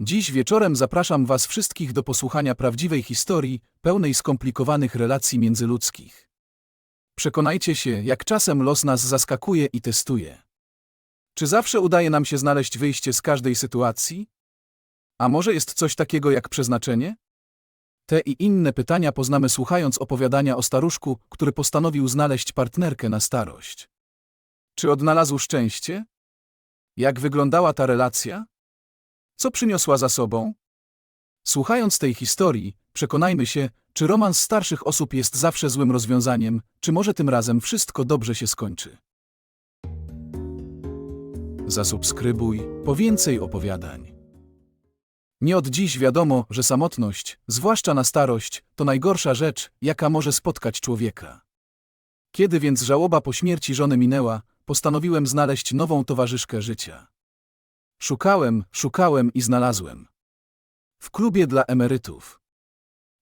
Dziś wieczorem zapraszam Was wszystkich do posłuchania prawdziwej historii, pełnej skomplikowanych relacji międzyludzkich. Przekonajcie się, jak czasem los nas zaskakuje i testuje. Czy zawsze udaje nam się znaleźć wyjście z każdej sytuacji? A może jest coś takiego jak przeznaczenie? Te i inne pytania poznamy słuchając opowiadania o staruszku, który postanowił znaleźć partnerkę na starość. Czy odnalazł szczęście? Jak wyglądała ta relacja? Co przyniosła za sobą? Słuchając tej historii, przekonajmy się, czy romans starszych osób jest zawsze złym rozwiązaniem, czy może tym razem wszystko dobrze się skończy. Zasubskrybuj po więcej opowiadań. Nie od dziś wiadomo, że samotność, zwłaszcza na starość, to najgorsza rzecz, jaka może spotkać człowieka. Kiedy więc żałoba po śmierci żony minęła, postanowiłem znaleźć nową towarzyszkę życia. Szukałem, szukałem i znalazłem. W klubie dla emerytów.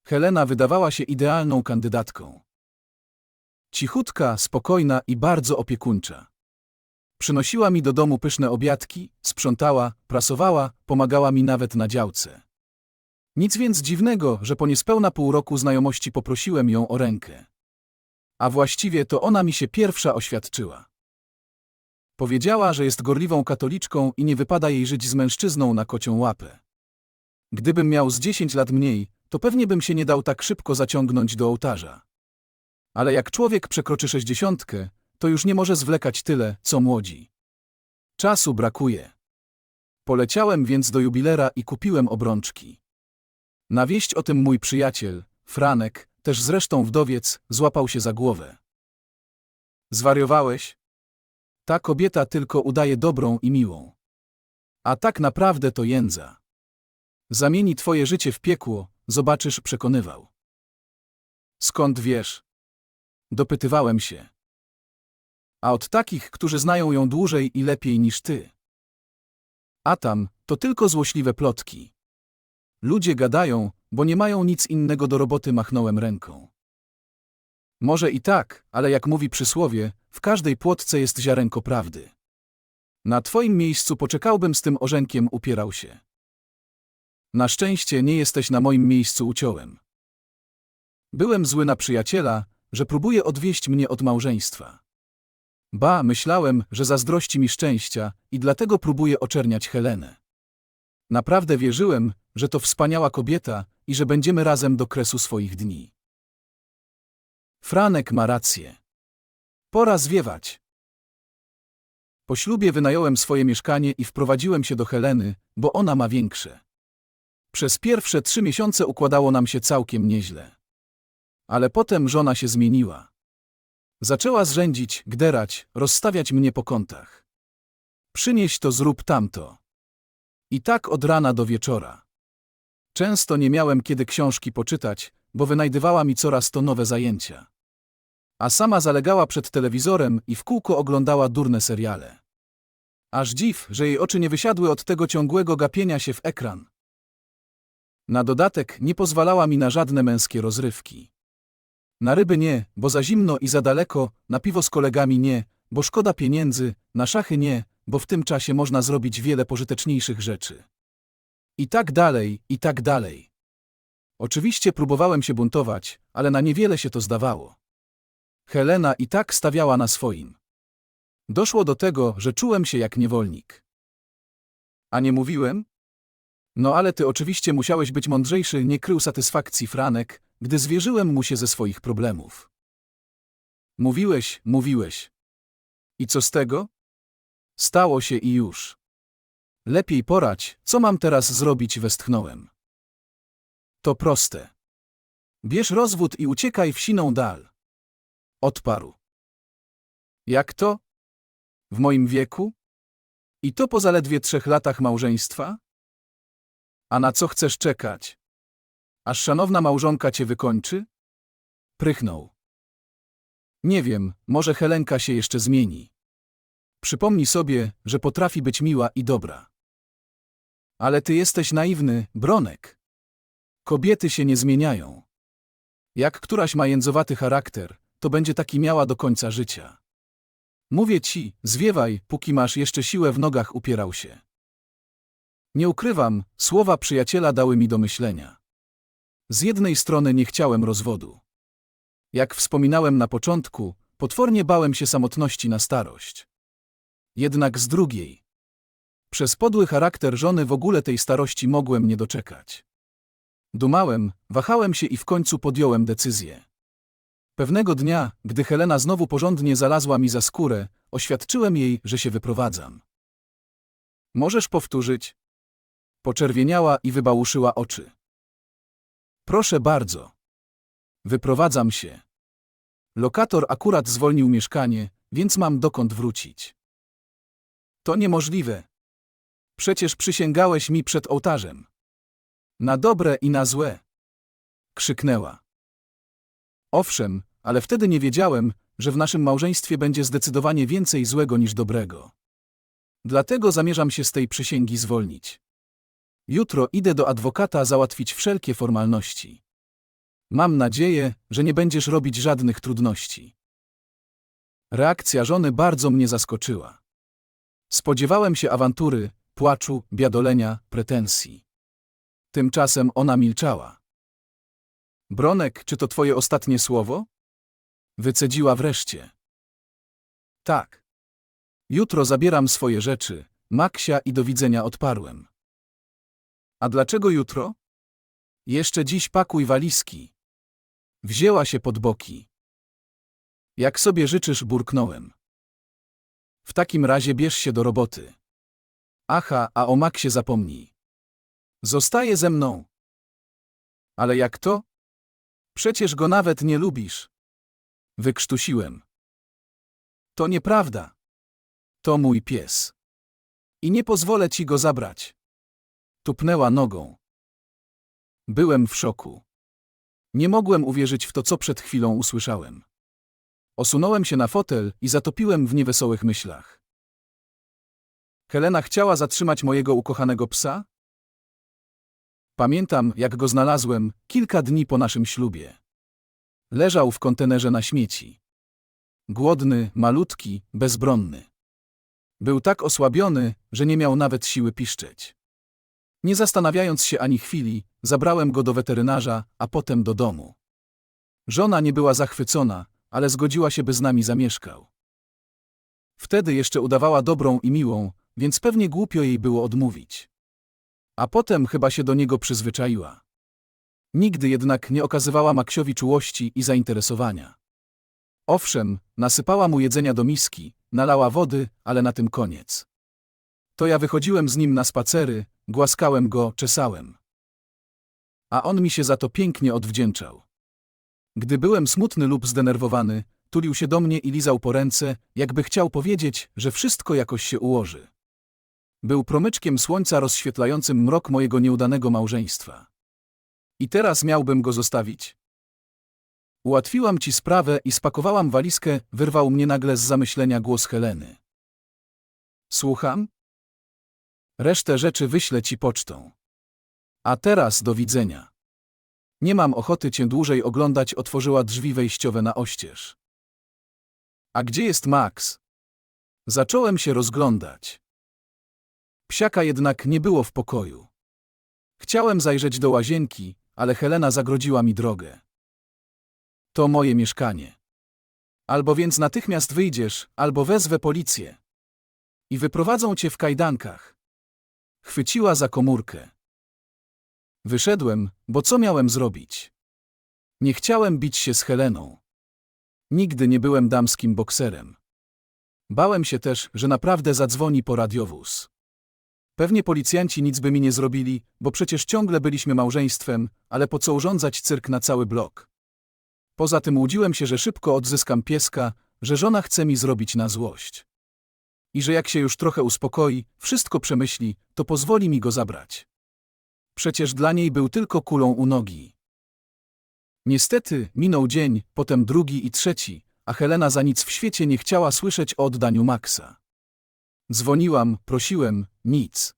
Helena wydawała się idealną kandydatką. Cichutka, spokojna i bardzo opiekuńcza. Przynosiła mi do domu pyszne obiadki, sprzątała, prasowała, pomagała mi nawet na działce. Nic więc dziwnego, że po niespełna pół roku znajomości poprosiłem ją o rękę. A właściwie to ona mi się pierwsza oświadczyła. Powiedziała, że jest gorliwą katoliczką i nie wypada jej żyć z mężczyzną na kocią łapę. Gdybym miał z 10 lat mniej, to pewnie bym się nie dał tak szybko zaciągnąć do ołtarza. Ale jak człowiek przekroczy sześćdziesiątkę, to już nie może zwlekać tyle, co młodzi. Czasu brakuje. Poleciałem więc do jubilera i kupiłem obrączki. Na wieść o tym mój przyjaciel, Franek, też zresztą wdowiec, złapał się za głowę. Zwariowałeś? Ta kobieta tylko udaje dobrą i miłą. A tak naprawdę to jędza. Zamieni twoje życie w piekło, zobaczysz, przekonywał. Skąd wiesz? Dopytywałem się. A od takich, którzy znają ją dłużej i lepiej niż ty. A tam, to tylko złośliwe plotki. Ludzie gadają, bo nie mają nic innego do roboty, machnąłem ręką. Może i tak, ale jak mówi przysłowie, w każdej płotce jest ziarenko prawdy. Na twoim miejscu poczekałbym z tym orzenkiem, upierał się. Na szczęście nie jesteś na moim miejscu, uciąłem. Byłem zły na przyjaciela, że próbuje odwieść mnie od małżeństwa. Ba, myślałem, że zazdrości mi szczęścia i dlatego próbuje oczerniać Helenę. Naprawdę wierzyłem, że to wspaniała kobieta i że będziemy razem do kresu swoich dni. Franek ma rację. Pora zwiewać. Po ślubie wynająłem swoje mieszkanie i wprowadziłem się do Heleny, bo ona ma większe. Przez pierwsze trzy miesiące układało nam się całkiem nieźle. Ale potem żona się zmieniła. Zaczęła zrzędzić, gderać, rozstawiać mnie po kątach. Przynieś to, zrób tamto. I tak od rana do wieczora. Często nie miałem kiedy książki poczytać, bo wynajdywała mi coraz to nowe zajęcia. A sama zalegała przed telewizorem i w kółko oglądała durne seriale. Aż dziw, że jej oczy nie wysiadły od tego ciągłego gapienia się w ekran. Na dodatek nie pozwalała mi na żadne męskie rozrywki. Na ryby nie, bo za zimno i za daleko, na piwo z kolegami nie, bo szkoda pieniędzy, na szachy nie, bo w tym czasie można zrobić wiele pożyteczniejszych rzeczy. I tak dalej, i tak dalej. Oczywiście próbowałem się buntować, ale na niewiele się to zdawało. Helena i tak stawiała na swoim. Doszło do tego, że czułem się jak niewolnik. A nie mówiłem? No ale ty oczywiście musiałeś być mądrzejszy, nie krył satysfakcji Franek, gdy zwierzyłem mu się ze swoich problemów. Mówiłeś, mówiłeś. I co z tego? Stało się i już. Lepiej porać, co mam teraz zrobić, westchnąłem. To proste. Bierz rozwód i uciekaj w siną dal. Odparł. Jak to? W moim wieku? I to po zaledwie trzech latach małżeństwa? A na co chcesz czekać? Aż szanowna małżonka cię wykończy? Prychnął. Nie wiem, może Helenka się jeszcze zmieni. Przypomnij sobie, że potrafi być miła i dobra. Ale ty jesteś naiwny, Bronek. Kobiety się nie zmieniają. Jak któraś ma jędzowaty charakter, to będzie taki miała do końca życia. Mówię ci, zwiewaj, póki masz jeszcze siłę w nogach, upierał się. Nie ukrywam, słowa przyjaciela dały mi do myślenia. Z jednej strony nie chciałem rozwodu. Jak wspominałem na początku, potwornie bałem się samotności na starość. Jednak z drugiej. Przez podły charakter żony w ogóle tej starości mogłem nie doczekać. Dumałem, wahałem się i w końcu podjąłem decyzję. Pewnego dnia, gdy Helena znowu porządnie zalazła mi za skórę, oświadczyłem jej, że się wyprowadzam. Możesz powtórzyć? Poczerwieniała i wybałuszyła oczy. Proszę bardzo. Wyprowadzam się. Lokator akurat zwolnił mieszkanie, więc mam dokąd wrócić. To niemożliwe. Przecież przysięgałeś mi przed ołtarzem. Na dobre i na złe. Krzyknęła. Owszem, ale wtedy nie wiedziałem, że w naszym małżeństwie będzie zdecydowanie więcej złego niż dobrego. Dlatego zamierzam się z tej przysięgi zwolnić. Jutro idę do adwokata załatwić wszelkie formalności. Mam nadzieję, że nie będziesz robić żadnych trudności. Reakcja żony bardzo mnie zaskoczyła. Spodziewałem się awantury, płaczu, biadolenia, pretensji. Tymczasem ona milczała. Bronek, czy to twoje ostatnie słowo? Wycedziła wreszcie. Tak. Jutro zabieram swoje rzeczy, Maksia i do widzenia odparłem. A dlaczego jutro? Jeszcze dziś pakuj walizki. Wzięła się pod boki. Jak sobie życzysz, burknąłem. W takim razie bierz się do roboty. Aha, a o Maksie zapomnij. Zostaje ze mną. Ale jak to? Przecież go nawet nie lubisz. Wykrztusiłem. To nieprawda. To mój pies. I nie pozwolę ci go zabrać. Tupnęła nogą. Byłem w szoku. Nie mogłem uwierzyć w to, co przed chwilą usłyszałem. Osunąłem się na fotel i zatopiłem w niewesołych myślach. Helena chciała zatrzymać mojego ukochanego psa? Pamiętam, jak go znalazłem kilka dni po naszym ślubie. Leżał w kontenerze na śmieci. Głodny, malutki, bezbronny. Był tak osłabiony, że nie miał nawet siły piszczeć. Nie zastanawiając się ani chwili, zabrałem go do weterynarza, a potem do domu. Żona nie była zachwycona, ale zgodziła się, by z nami zamieszkał. Wtedy jeszcze udawała dobrą i miłą, więc pewnie głupio jej było odmówić. A potem chyba się do niego przyzwyczaiła. Nigdy jednak nie okazywała Maksiowi czułości i zainteresowania. Owszem, nasypała mu jedzenia do miski, nalała wody, ale na tym koniec. To ja wychodziłem z nim na spacery, głaskałem go, czesałem. A on mi się za to pięknie odwdzięczał. Gdy byłem smutny lub zdenerwowany, tulił się do mnie i lizał po ręce, jakby chciał powiedzieć, że wszystko jakoś się ułoży. Był promyczkiem słońca rozświetlającym mrok mojego nieudanego małżeństwa. I teraz miałbym go zostawić? Ułatwiłam ci sprawę i spakowałam walizkę, wyrwał mnie nagle z zamyślenia głos Heleny. Słucham? Resztę rzeczy wyślę ci pocztą. A teraz do widzenia. Nie mam ochoty cię dłużej oglądać, otworzyła drzwi wejściowe na oścież. A gdzie jest Max? Zacząłem się rozglądać. Psiaka jednak nie było w pokoju. Chciałem zajrzeć do łazienki, ale Helena zagrodziła mi drogę. To moje mieszkanie. Albo więc natychmiast wyjdziesz, albo wezwę policję. I wyprowadzą cię w kajdankach. Chwyciła za komórkę. Wyszedłem, bo co miałem zrobić? Nie chciałem bić się z Heleną. Nigdy nie byłem damskim bokserem. Bałem się też, że naprawdę zadzwoni po radiowóz. Pewnie policjanci nic by mi nie zrobili, bo przecież ciągle byliśmy małżeństwem, ale po co urządzać cyrk na cały blok? Poza tym łudziłem się, że szybko odzyskam pieska, że żona chce mi zrobić na złość. I że jak się już trochę uspokoi, wszystko przemyśli, to pozwoli mi go zabrać. Przecież dla niej był tylko kulą u nogi. Niestety, minął dzień, potem drugi i trzeci, a Helena za nic w świecie nie chciała słyszeć o oddaniu Maxa. Dzwoniłam, prosiłem, nic.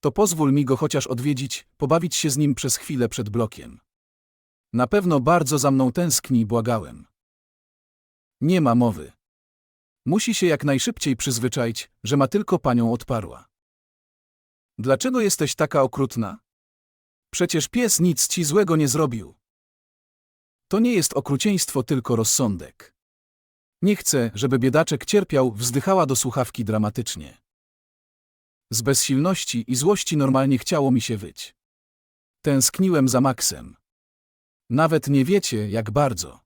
To pozwól mi go chociaż odwiedzić, pobawić się z nim przez chwilę przed blokiem. Na pewno bardzo za mną tęskni, błagałem. Nie ma mowy. Musi się jak najszybciej przyzwyczaić, że ma tylko panią odparła. Dlaczego jesteś taka okrutna? Przecież pies nic ci złego nie zrobił. To nie jest okrucieństwo, tylko rozsądek. Nie chcę, żeby biedaczek cierpiał, wzdychała do słuchawki dramatycznie. Z bezsilności i złości normalnie chciało mi się wyć. Tęskniłem za Maxem. Nawet nie wiecie, jak bardzo.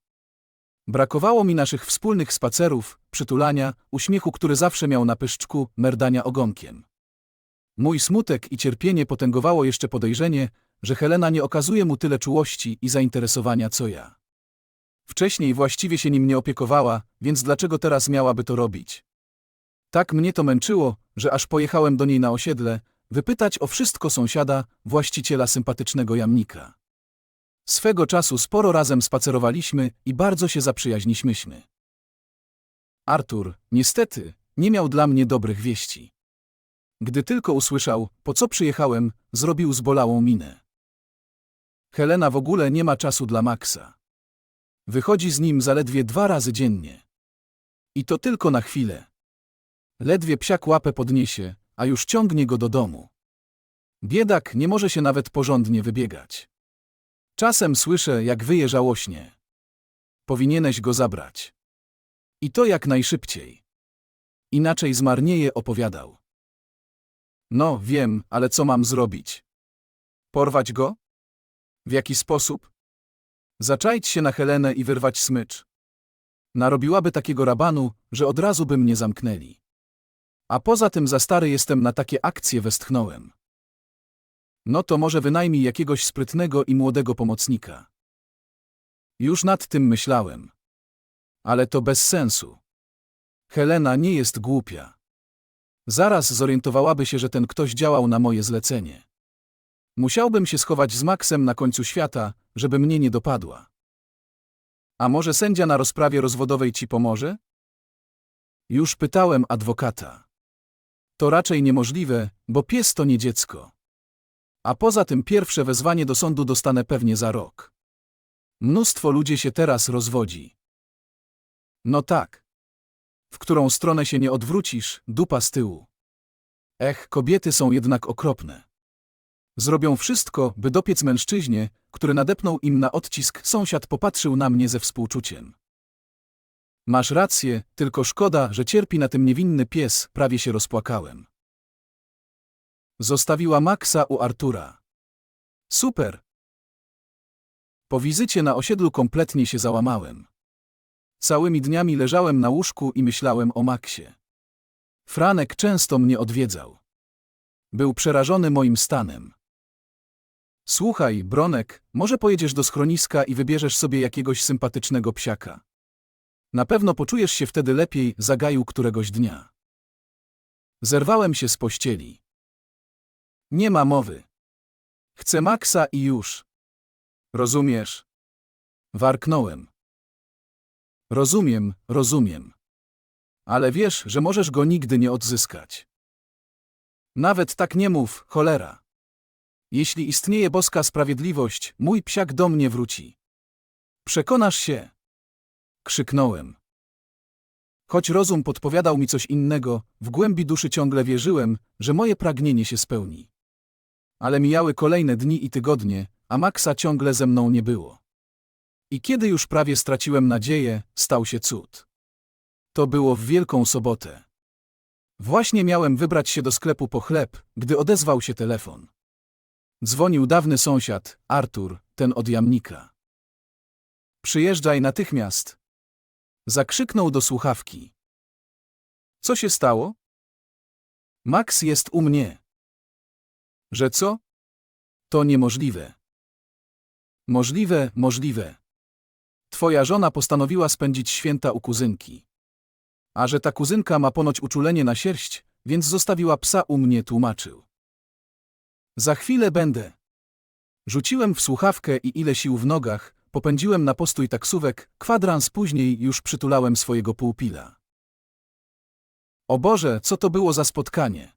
Brakowało mi naszych wspólnych spacerów, przytulania, uśmiechu, który zawsze miał na pyszczku, merdania ogonkiem. Mój smutek i cierpienie potęgowało jeszcze podejrzenie, że Helena nie okazuje mu tyle czułości i zainteresowania co ja. Wcześniej właściwie się nim nie opiekowała, więc dlaczego teraz miałaby to robić? Tak mnie to męczyło, że aż pojechałem do niej na osiedle, wypytać o wszystko sąsiada, właściciela sympatycznego jamnika. Swego czasu sporo razem spacerowaliśmy i bardzo się zaprzyjaźniliśmy. Artur, niestety, nie miał dla mnie dobrych wieści. Gdy tylko usłyszał, po co przyjechałem, zrobił zbolałą minę. Helena w ogóle nie ma czasu dla Maxa. Wychodzi z nim zaledwie dwa razy dziennie. I to tylko na chwilę. Ledwie psiak łapę podniesie, a już ciągnie go do domu. Biedak nie może się nawet porządnie wybiegać. Czasem słyszę, jak wyje żałośnie. Powinieneś go zabrać. I to jak najszybciej. Inaczej zmarnieje, opowiadał. No, wiem, ale co mam zrobić? Porwać go? W jaki sposób? Zaczaić się na Helenę i wyrwać smycz. Narobiłaby takiego rabanu, że od razu by mnie zamknęli. A poza tym za stary jestem na takie akcje, westchnąłem. No to może wynajmij jakiegoś sprytnego i młodego pomocnika. Już nad tym myślałem. Ale to bez sensu. Helena nie jest głupia. Zaraz zorientowałaby się, że ten ktoś działał na moje zlecenie. Musiałbym się schować z Maxem na końcu świata, żeby mnie nie dopadła. A może sędzia na rozprawie rozwodowej ci pomoże? Już pytałem adwokata. To raczej niemożliwe, bo pies to nie dziecko. A poza tym pierwsze wezwanie do sądu dostanę pewnie za rok. Mnóstwo ludzi się teraz rozwodzi. No tak. W którą stronę się nie odwrócisz, dupa z tyłu. Ech, kobiety są jednak okropne. Zrobią wszystko, by dopiec mężczyźnie, który nadepnął im na odcisk, sąsiad popatrzył na mnie ze współczuciem. Masz rację, tylko szkoda, że cierpi na tym niewinny pies, prawie się rozpłakałem. Zostawiła Maxa u Artura. Super. Po wizycie na osiedlu kompletnie się załamałem. Całymi dniami leżałem na łóżku i myślałem o Maxie. Franek często mnie odwiedzał. Był przerażony moim stanem. Słuchaj, Bronek, może pojedziesz do schroniska i wybierzesz sobie jakiegoś sympatycznego psiaka. Na pewno poczujesz się wtedy lepiej, zagaił któregoś dnia. Zerwałem się z pościeli. Nie ma mowy. Chcę Maxa i już. Rozumiesz? Warknąłem. Rozumiem, rozumiem. Ale wiesz, że możesz go nigdy nie odzyskać. Nawet tak nie mów, cholera. Jeśli istnieje boska sprawiedliwość, mój psiak do mnie wróci. Przekonasz się. Krzyknąłem. Choć rozum podpowiadał mi coś innego, w głębi duszy ciągle wierzyłem, że moje pragnienie się spełni. Ale mijały kolejne dni i tygodnie, a Maxa ciągle ze mną nie było. I kiedy już prawie straciłem nadzieję, stał się cud. To było w Wielką Sobotę. Właśnie miałem wybrać się do sklepu po chleb, gdy odezwał się telefon. Dzwonił dawny sąsiad, Artur, ten od jamnika. Przyjeżdżaj natychmiast. Zakrzyknął do słuchawki. Co się stało? Max jest u mnie. Że co? To niemożliwe. Możliwe, możliwe. Twoja żona postanowiła spędzić święta u kuzynki. A że ta kuzynka ma ponoć uczulenie na sierść, więc zostawiła psa u mnie, tłumaczył. Za chwilę będę. Rzuciłem w słuchawkę i ile sił w nogach, popędziłem na postój taksówek, kwadrans później już przytulałem swojego półpila. O Boże, co to było za spotkanie?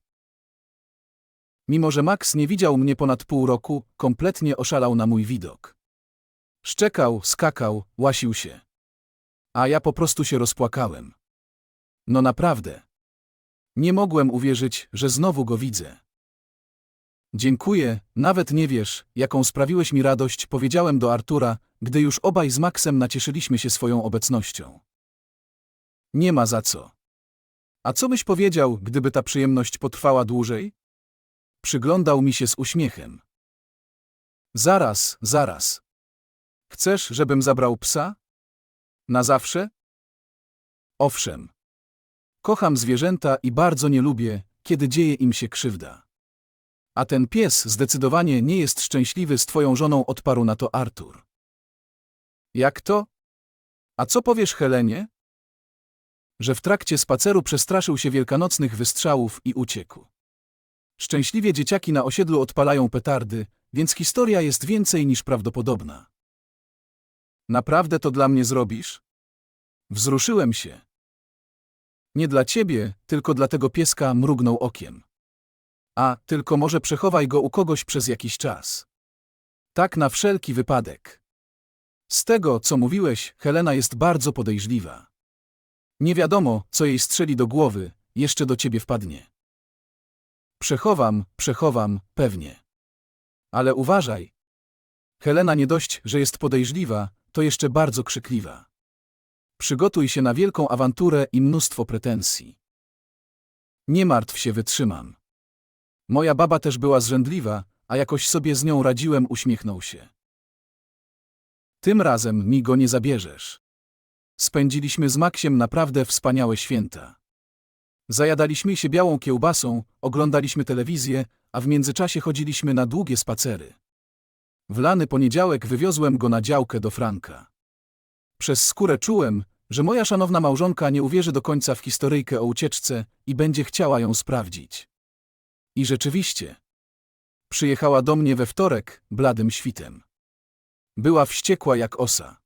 Mimo, że Max nie widział mnie ponad pół roku, kompletnie oszalał na mój widok. Szczekał, skakał, łasił się. A ja po prostu się rozpłakałem. No naprawdę. Nie mogłem uwierzyć, że znowu go widzę. Dziękuję, nawet nie wiesz, jaką sprawiłeś mi radość, powiedziałem do Artura, gdy już obaj z Maxem nacieszyliśmy się swoją obecnością. Nie ma za co. A co byś powiedział, gdyby ta przyjemność potrwała dłużej? Przyglądał mi się z uśmiechem. Zaraz, zaraz. Chcesz, żebym zabrał psa? Na zawsze? Owszem. Kocham zwierzęta i bardzo nie lubię, kiedy dzieje im się krzywda. A ten pies zdecydowanie nie jest szczęśliwy z twoją żoną, odparł na to Artur. Jak to? A co powiesz Helenie? Że w trakcie spaceru przestraszył się wielkanocnych wystrzałów i uciekł. Szczęśliwie dzieciaki na osiedlu odpalają petardy, więc historia jest więcej niż prawdopodobna. Naprawdę to dla mnie zrobisz? Wzruszyłem się. Nie dla ciebie, tylko dla tego pieska mrugnął okiem. A, tylko może przechowaj go u kogoś przez jakiś czas. Tak na wszelki wypadek. Z tego, co mówiłeś, Helena jest bardzo podejrzliwa. Nie wiadomo, co jej strzeli do głowy, jeszcze do ciebie wpadnie. Przechowam, przechowam, pewnie. Ale uważaj. Helena nie dość, że jest podejrzliwa, to jeszcze bardzo krzykliwa. Przygotuj się na wielką awanturę i mnóstwo pretensji. Nie martw się, wytrzymam. Moja baba też była zrzędliwa, a jakoś sobie z nią radziłem, uśmiechnął się. Tym razem mi go nie zabierzesz. Spędziliśmy z Maksiem naprawdę wspaniałe święta. Zajadaliśmy się białą kiełbasą, oglądaliśmy telewizję, a w międzyczasie chodziliśmy na długie spacery. W lany poniedziałek wywiozłem go na działkę do Franka. Przez skórę czułem, że moja szanowna małżonka nie uwierzy do końca w historyjkę o ucieczce i będzie chciała ją sprawdzić. I rzeczywiście. Przyjechała do mnie we wtorek, bladym świtem. Była wściekła jak osa.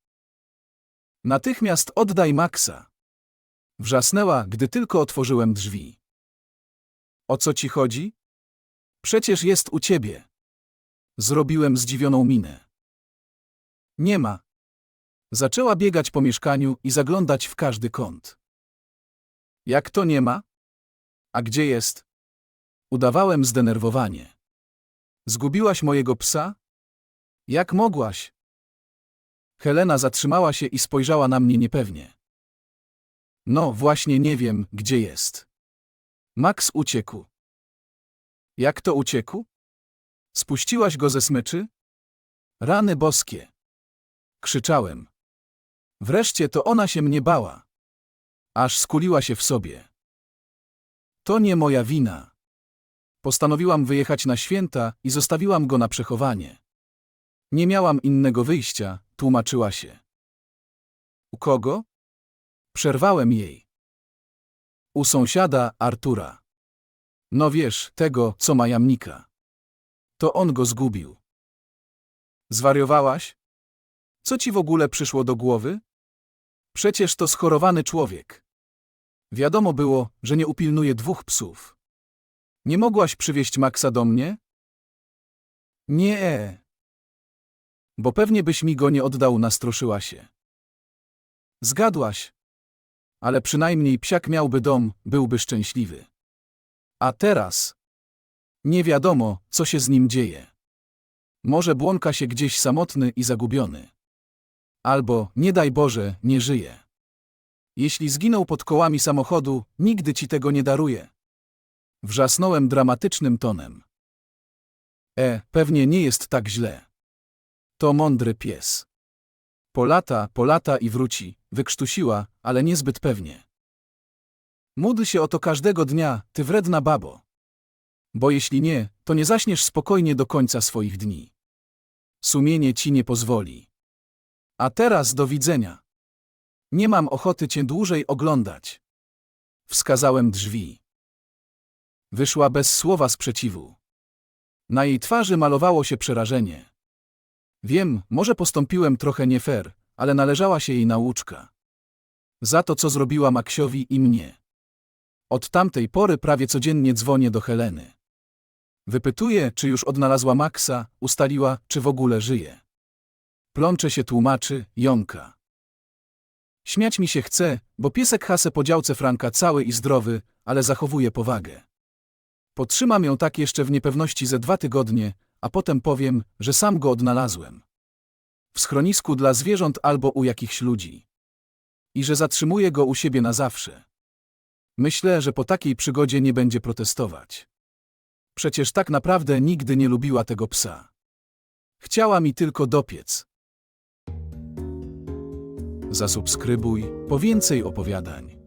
Natychmiast oddaj Maxa. Wrzasnęła, gdy tylko otworzyłem drzwi. O co ci chodzi? Przecież jest u ciebie. Zrobiłem zdziwioną minę. Nie ma. Zaczęła biegać po mieszkaniu i zaglądać w każdy kąt. Jak to nie ma? A gdzie jest? Udawałem zdenerwowanie. Zgubiłaś mojego psa? Jak mogłaś? Helena zatrzymała się i spojrzała na mnie niepewnie. No, właśnie nie wiem, gdzie jest. Max uciekł. Jak to uciekł? Spuściłaś go ze smyczy? Rany boskie. Krzyczałem. Wreszcie to ona się mnie bała. Aż skuliła się w sobie. To nie moja wina. Postanowiłam wyjechać na święta i zostawiłam go na przechowanie. Nie miałam innego wyjścia, tłumaczyła się. U kogo? Przerwałem jej. U sąsiada Artura. No wiesz, tego, co ma jamnika. To on go zgubił. Zwariowałaś? Co ci w ogóle przyszło do głowy? Przecież to schorowany człowiek. Wiadomo było, że nie upilnuje dwóch psów. Nie mogłaś przywieźć Maxa do mnie? Nie. Bo pewnie byś mi go nie oddał, nastroszyła się. Zgadłaś. Ale przynajmniej psiak miałby dom, byłby szczęśliwy. A teraz? Nie wiadomo, co się z nim dzieje. Może błąka się gdzieś samotny i zagubiony. Albo, nie daj Boże, nie żyje. Jeśli zginął pod kołami samochodu, nigdy ci tego nie daruję. Wrzasnąłem dramatycznym tonem. E, pewnie nie jest tak źle. To mądry pies. Polata, polata i wróci, wykrztusiła, ale niezbyt pewnie. Módl się o to każdego dnia, ty wredna babo. Bo jeśli nie, to nie zaśniesz spokojnie do końca swoich dni. Sumienie ci nie pozwoli. A teraz do widzenia. Nie mam ochoty cię dłużej oglądać. Wskazałem drzwi. Wyszła bez słowa sprzeciwu. Na jej twarzy malowało się przerażenie. Wiem, może postąpiłem trochę nie fair, ale należała się jej nauczka. Za to, co zrobiła Maksiowi i mnie. Od tamtej pory prawie codziennie dzwonię do Heleny. Wypytuję, czy już odnalazła Maxa, ustaliła, czy w ogóle żyje. Plącze się tłumaczy, jąka. Śmiać mi się chce, bo piesek hasę po działce Franka cały i zdrowy, ale zachowuje powagę. Potrzymam ją tak jeszcze w niepewności ze dwa tygodnie, a potem powiem, że sam go odnalazłem. W schronisku dla zwierząt albo u jakichś ludzi. I że zatrzymuję go u siebie na zawsze. Myślę, że po takiej przygodzie nie będzie protestować. Przecież tak naprawdę nigdy nie lubiła tego psa. Chciała mi tylko dopiec. Zasubskrybuj po więcej opowiadań.